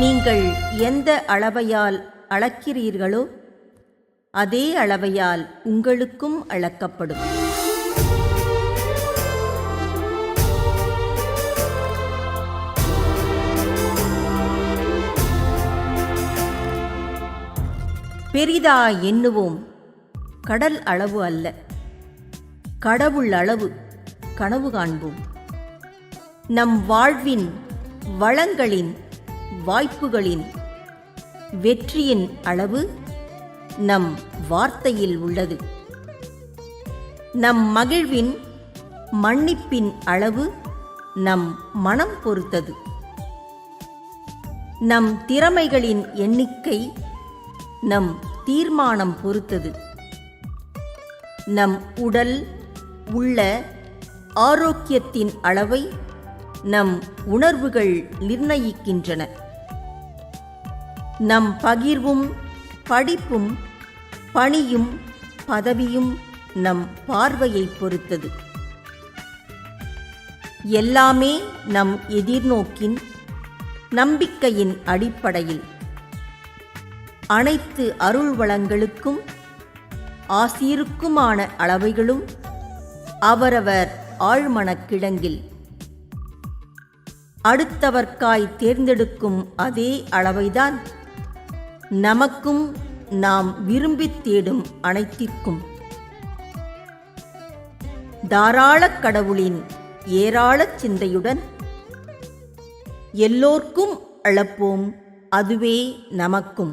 நீங்கள் எந்த அளவையால் அளக்கிறீர்களோ அதே அளவையால் உங்களுக்கும் அளக்கப்படும். பெரிதா எண்ணுவோம் கடல் அளவு அல்ல கடவுள் அளவு கனவு காண்போம். நம் வாழ்வின் வளங்களின் வாய்ப்புகளின் வெற்றியின் அளவு நம் வார்த்தையில் உள்ளது. நம் மகிழ்வின் மன்னிப்பின் அளவு நம் மனம் பொறுத்தது. நம் திறமைகளின் எண்ணிக்கை நம் தீர்மானம் பொறுத்தது. நம் உடல் உள்ள ஆரோக்கியத்தின் அளவை நம் உணர்வுகள் நிர்ணயிக்கின்றன. நம் பகிர்வும் படிப்பும் பணியும் பதவியும் நம் பார்வையை பொறுத்தது. எல்லாமே நம் எதிர்நோக்கின் நம்பிக்கையின் அடிப்படையில். அனைத்து அருள் வளங்களுக்கும் ஆசீருக்குமான அளவைகளும் அவரவர் ஆழ்மனக்கிழங்கில். அடுத்தவர்க்காய் தேர்ந்தெடுக்கும் அதே அளவைதான் நமக்கும் நாம் விரும்பித் தேடும் அனைத்திற்கும். தாராளக் கடவுளின் ஏராளச் சிந்தையுடன் எல்லோர்க்கும் அளப்போம் அதுவே நமக்கும்.